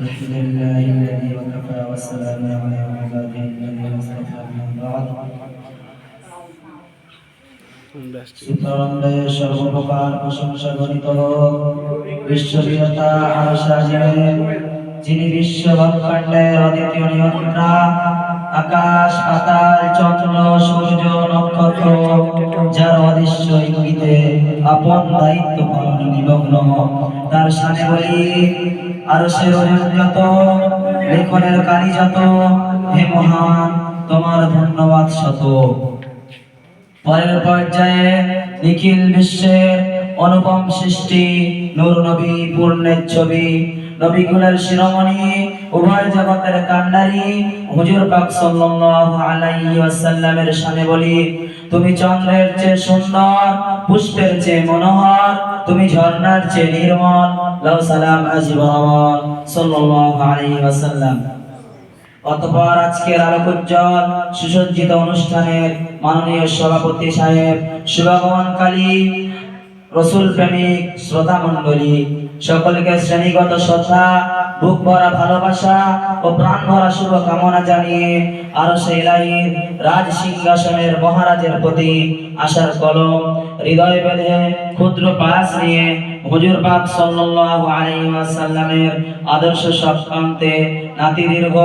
الحمد لله الذي وكفى والسلام على عباده الذين اصطفى من بعد চিত্তরঞ্জয় সর্বপ্রকার প্রশংসা গণিত বিশ্ববিরতা আশা যিনি বিশ্ব ব্রহ্মাণ্ডের অদ্বিতীয় নিয়ন্ত্রণা আকাশ, পাতাল, চন্দ্র, সূর্য, নক্ষত্র, যার অদৃশ্য ইঙ্গিতে আপন দায়িত্ব পালনে নিমগ্ন। তার সামনে বলি, আর সে যত লেখনের কারি যত হে মহান, তোমার ধন্যবাদ শত। পরের পর্যায়ে নিখিল বিশ্বের অনুপম সৃষ্টি, নূর নবী পূর্ণের ছবি নবীগুলের শিরোমণি, উভয় জগতের কান্ডারি হুজুর পাক সাল্লাল্লাহু আলাইহি ওয়াসাল্লামের শানে বলি, তুমি চন্দ্রের চেয়ে সুন্দর, পুষ্পের চেয়ে মনোহর, তুমি ঝর্ণার চেয়ে নির্মল। লাউ সালাম আজীবন সাল্লাল্লাহু আলাইহি ওয়াসাল্লাম। অতঃপর আজকের আলোকোজ্জ্বল সুসজ্জিত অনুষ্ঠানের মাননীয় সভাপতি সাহেব শুভাগমনকালী রসুল প্রেমিক, শ্রোতা মণ্ডলী, সকলকে শ্রেণীগত শ্রদ্ধা, বুক ভরা ভালোবাসা ও প্রাণ ভরা শুভ কামনা জানিয়ে আরও সেই লাইন রাজ সিংহাসনের মহারাজের প্রতি আশার কলম, হৃদয় বেঁধে ক্ষুদ্র পাস নিয়ে হুজুর পাক সাল্লাল্লাহু আলাইহি ওয়াসাল্লামের আদর্শ সপ্রান্তে নাতি দীর্ঘ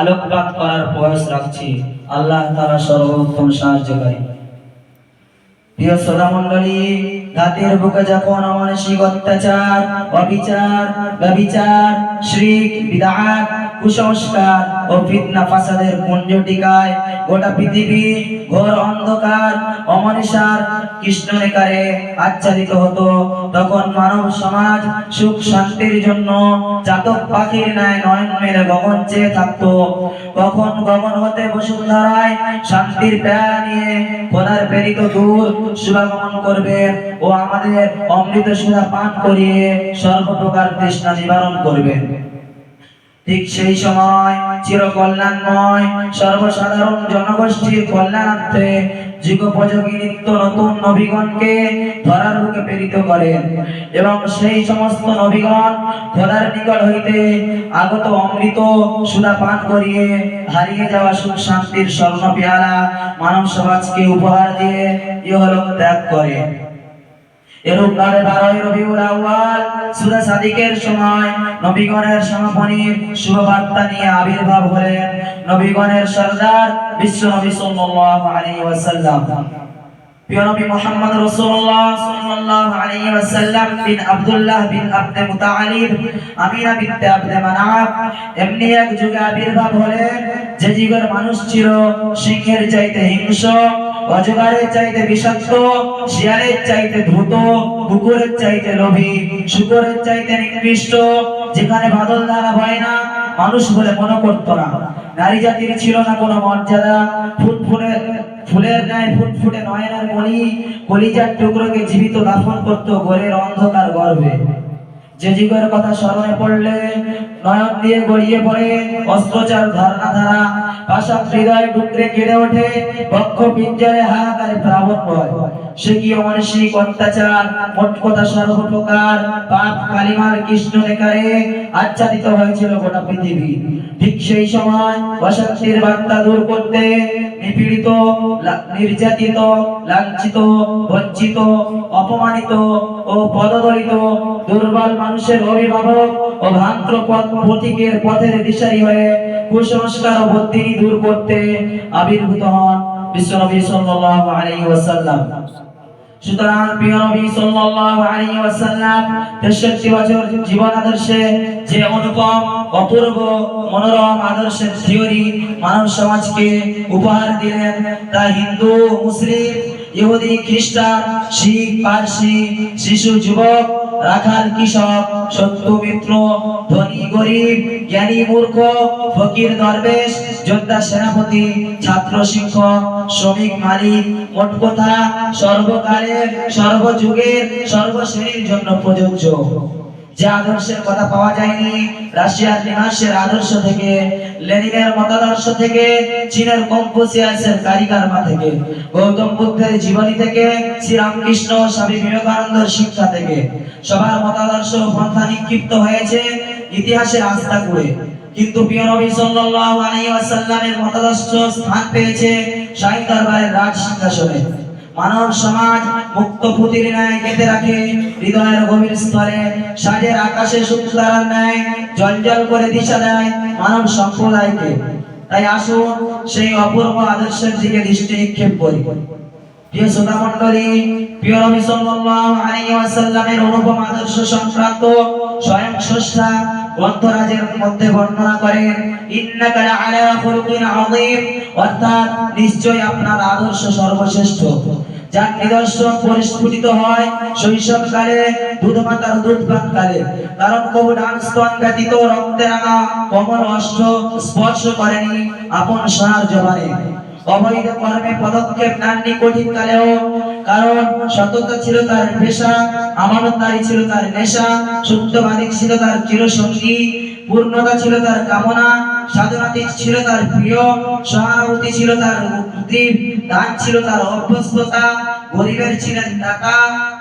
আলোকপাত করার প্রয়াস রাখছি। আল্লাহ তাআলা সর্বোত্তম সাহায্যকারী। প্রিয় শ্রোতা মণ্ডলী জাতির বুকে যখন অমানসিক অত্যাচার অবিচার ব্যবিচার শ্রী বিদাত কুসংস্কার ও ফিতনা ফাসাদের পুঞ্জ টিকায় গোটা পৃথিবী ঘোর অন্ধকার, অমনিসার কৃষ্ণরেখারে আচ্ছাদিত হতো। তখন মানব সমাজ সুখ শান্তির জন্য চাতক পাখির ন্যায় নয়ন মেলে গগন চেয়ে থাকতো। কখন গগন হতে বসুন্ধরায় শান্তির প্যারা নিয়ে খোদার প্রেরিত দূর শুভাগমন করবেন ও আমাদের অমৃত সুধা পান করিয়ে সর্বপ্রকার তৃষ্ণা নিবারণ করবেন। ঠিক সেই সময় চির কল্যাণময় সর্বসাধারণ জনগোষ্ঠীর কল্যাণার্থে যুগোপযোগী নিত্য নতুন নবীগণকে ধরার বুকে প্রেরিত করেন এবং সেই সমস্ত নবীগণ ধরার নিকট হইতে আগত অমৃত সুধা পান করিয়ে হারিয়ে যাওয়া সুখ শান্তির স্বর্ণ পেয়ালা মানব সমাজকে উপহার দিয়ে ইহলোক ত্যাগ করে এরূপ রবিউল আউয়াল সাদিকের সময় নবীগণের সমাপনীর নিয়ে আবির্ভাব হলেন নবীগণের সর্দার বিশ্ব নবী সাল্লাল্লাহু আলাইহি ওয়াসাল্লাম। প্রিয় নবী রাসূলুল্লাহ সাল্লাল্লাহু আলাইহি ওয়াসাল্লাম বিন আব্দুল্লাহ বিন আব্দে মুতাআলিব বিনতে আব্দে মানাফ, এমনি এক যুগে আবির্ভাব হলেন। যে যুগের মানুষ ছিল, সিংহের চাইতে হিংস্র অজগরের চাইতে বিষাক্ত, শিয়ালের চাইতে দ্রুত কুকুরের চাইতে লোভী, শুকরের চাইতে নিকৃষ্ট, যেখানে বাদল দ্বারা হয় না, মানুষ বলে মনে করতো না। নারী জাতির ছিল না কোনো মর্যাদা। ফুটফুটে, ফুলের ন্যায় ফুটফুটে নয়নের মণি কলিজার টুকরোকে জীবিত দাফন করতো গোরের অন্ধকার গর্ভে। যে যুগের কথা স্মরণে পড়লে নয়ন দিয়ে গড়িয়ে পড়ে অস্ত্রচার ধারণা ধারা পাশা হৃদয় ডুকরে কেড়ে ওঠে বক্ষ পিঞ্জরে হাহাকারে প্রাবণ হয়। সে কি অমানসিক অত্যাচার? মোট কথা সর্বপ্রকার পাপ কালিমার কৃষ্ণ রেখারে আচ্ছাদিত হয়েছিল গোটা পৃথিবী। ঠিক সেই সময় অশান্তির বার্তা দূর করতে নিপীড়িত নির্যাতিত, লাঞ্ছিত, বঞ্চিত, অপমানিত ও পদদলিত দুর্বল মানুষের অভিভাবক ও ভ্রান্ত পথ পথিকের পথের দিশারি হয়ে কুসংস্কার ও বদ্ধিনী দূর করতে আবির্ভূত হন। বিশ্বনবী সাল্লাল্লাহু আলাইহি ওয়াসাল্লাম। সুতরাং প্রিয় নবী সাল্লাল্লাহু আলাইহি ওয়াসাল্লাম 63 বছর জীবন আদর্শে যে অনুপম, অপূর্ব, মনোরম আদর্শের থিওরি মানব সমাজকে উপহার দিলেন, তা হিন্দু, মুসলিম, ইহুদি, খ্রিস্টান, শিখ, পার্সি, শিশু, যুবক রাখাল কৃষক শত্রু মিত্র, ধনী, গরিব, জ্ঞানী, মূর্খ, ফকির, দরবেশ, যোদ্ধা, সেনাপতি, ছাত্র, শিক্ষক, শ্রমিক, মালিক মোট কথা সর্বকালের, সর্বযুগের, সর্বশ্রেণীর জন্য প্রযোজ্য। যে আদর্শের কথা পাওয়া যায়নি, রাশিয়ার নিমাসের আদর্শ থেকে, লেনিনের মতাদর্শ থেকে, চীনের কম্পুসিয়াসের কারিকারমা থেকে, গৌতম বুদ্ধের জীবনী থেকে, শ্রীরামকৃষ্ণ স্বামী বিবেকানন্দের শিক্ষা থেকে। সবার মতাদর্শ পন্থা নিক্ষিপ্ত হয়েছে ইতিহাসের আস্থা করে। কিন্তু প্রিয় নবী সাল্লাল্লাহু আলাইহি ওয়াসাল্লামের মতাদর্শ স্থান পেয়েছে শাহী দরবারের রাজ সিংহাসনে মানব সমাজ মুক্ত পুতির ন্যায় গেঁথে রাখে। হৃদয়ের গভীর স্তরে সাজের আকাশে শুক্লার ন্যায় জলজল করে দিশা দেয় মানব সম্প্রদায়কে। তাই আসুন সেই অপূর্ব আদর্শের দিকে দৃষ্টি নিক্ষেপ করি। প্রিয় শ্রোতা মণ্ডলী, প্রিয় অনুপম আদর্শ সংক্রান্ত স্বয়ং গ্রন্থরাজের মধ্যে বর্ণনা করেন অর্থাৎ নিশ্চয় আপনার আদর্শ সর্বশ্রেষ্ঠ। যার নিদর্শন পরিস্ফুটিত হয় শৈশবকালে দুধ কারণ কবু ব্যতীত রক্তে রাঙা কমল অষ্ট স্পর্শ করেনি আপন সোনার জবানে। অবৈধ কর্মে পদক্ষেপ কঠিন কালেও কারণ সততা ছিল তার পেশা, আমানতদারি ছিল তার নেশা, সত্যবাদী ছিল তার চিরসঙ্গী, পূর্ণতা ছিল তার কামনা। সাধনাতীত ছিল তার প্রিয়, সহানুভূতি ছিল তার মুক্তি দান ছিল তার অভ্যস্ততা। গরিবের ছিলেন দাতা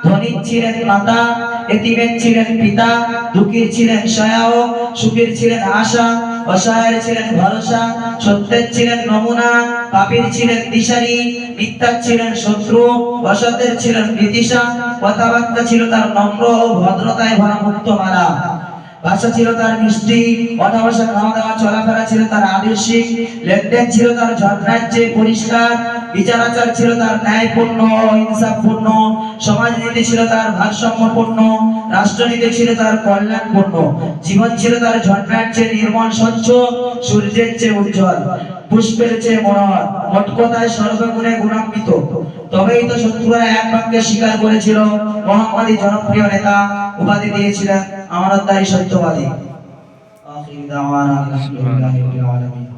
ধনীর ছিলেন মাতা, এতিমের ছিলেন পিতা, দুঃখীর ছিলেন সহায়ক, সুখীর ছিলেন আশা, অসহায়ের ছিলেন ভরসা, সত্যের ছিলেন নমুনা, পাপীর ছিলেন দিশারি, মিথ্যার ছিলেন শত্রু অসতের ছিলেন বিদিশা কথাবার্তা ছিল তার নম্র ও ভদ্রতায় ভরা মুক্ত মালা ভাষা ছিল তার মিষ্টি কথা ভাষা খাওয়া দাওয়া চলাফেরা ছিল তার আদর্শিক, লেনদেন ছিল তার ঝর্ণাজ্যে পরিষ্কার বিচার আচার ছিল তার ন্যায়পূর্ণ ইনসাফপূর্ণ সমাজনীতি ছিল তার ভারসাম্যপূর্ণ, রাষ্ট্রনীতি ছিল তার কল্যাণপূর্ণ, জীবন ছিল তার ঝর্ণার চেয়ে নির্মল, স্বচ্ছ, সূর্যের চেয়ে উজ্জ্বল, পুষ্পের চেয়ে মনোহর মোট কথায় সর্বগুণে গুণান্বিত। তবেই তো শত্রুরা এক বাক্যে স্বীকার করেছিল মোহাম্মদী জনপ্রিয় নেতা উপাধি দিয়েছিলেন আমানতদারি সত্যবাদী। আখির দাওয়ানা আলহামদুলিল্লাহি রাব্বিল আলামিন।